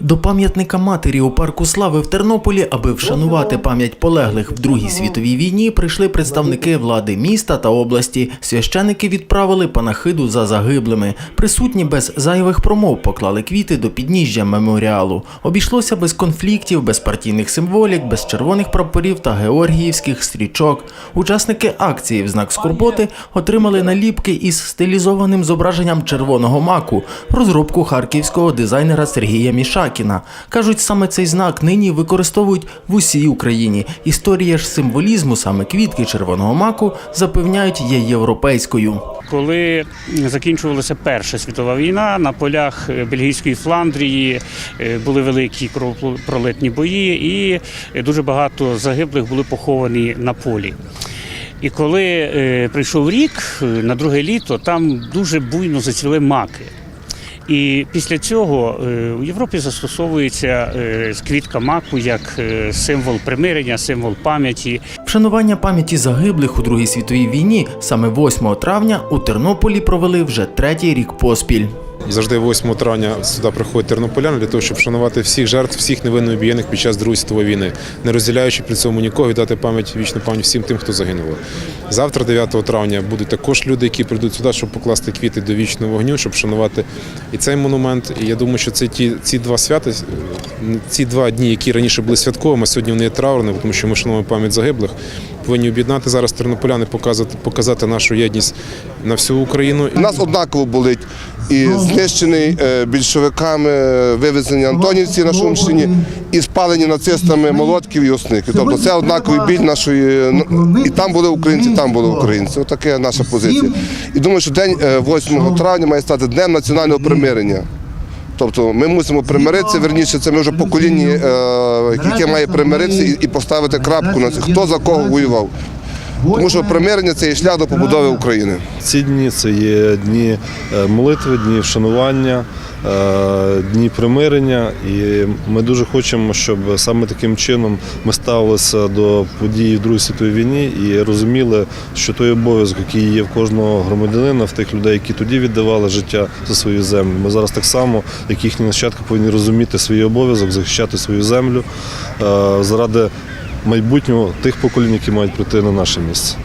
До пам'ятника матері у парку слави в Тернополі, аби вшанувати пам'ять полеглих в Другій світовій війні, прийшли представники влади міста та області. Священики відправили панахиду за загиблими. Присутні без зайвих промов поклали квіти до підніжжя меморіалу. Обійшлося без конфліктів, без партійних символік, без червоних прапорів та георгіївських стрічок. Учасники акції в знак скорботи отримали наліпки із стилізованим зображенням червоного маку, розробку харківського дизайнера Сергія Мішакіна. Кажуть, саме цей знак нині використовують в усій Україні. Історія ж символізму, саме квітки червоного маку, запевняють, є європейською. Коли закінчувалася Перша світова війна, на полях е, бельгійської Фландрії е, були великі кровопролитні бої, і дуже багато загиблих були поховані на полі. І коли е, прийшов рік на друге літо, там дуже буйно зацвіли маки. І після цього е, у Європі застосовується е, квітка маку як е, символ примирення, символ пам'яті. Вшанування пам'яті загиблих у Другій світовій війні саме 8 травня у Тернополі провели вже третій рік поспіль. Завжди 8 травня сюди приходять тернополяни для того, щоб вшанувати всіх жертв, всіх невинно обієних під час Другої світової війни, не розділяючи при цьому нікого і дати пам'ять вічну пам'ять всім тим, хто загинув. Завтра, 9 травня, будуть також люди, які прийдуть сюди, щоб покласти квіти до вічного вогню, щоб вшанувати і цей монумент. І я думаю, що це ті ці два свята, ці два дні, які раніше були святковими, сьогодні вони є траурними, тому що ми шануємо пам'ять загиблих. Повинні об'єднати зараз тернополяни, показати, показати нашу єдність на всю Україну. Нас однаково болить і знищений е, більшовиками е, вивезені Антонівці на Шумщині, і спалені нацистами молотків і осників. Тобто це однаковий біль нашої ну, і там були українці, там були українці. Отаке наша позиція. І думаю, що день е, 8 травня має стати днем національного примирення. Тобто ми мусимо примиритися, верніше, це ми вже покоління, е, яке має примиритися і, і поставити крапку на це, хто за кого воював. Тому що примирення це є шлях до побудови України. Ці дні це є дні е, молитви, дні вшанування, е, дні примирення. І ми дуже хочемо, щоб саме таким чином ми ставилися до подій в Другій світовій війні і розуміли, що той обов'язок, який є в кожного громадянина, в тих людей, які тоді віддавали життя за свою землю. Ми зараз так само, як їхні нащадки, повинні розуміти свій обов'язок, захищати свою землю е, заради майбутнього тих поколінь, які мають прийти на наше місце.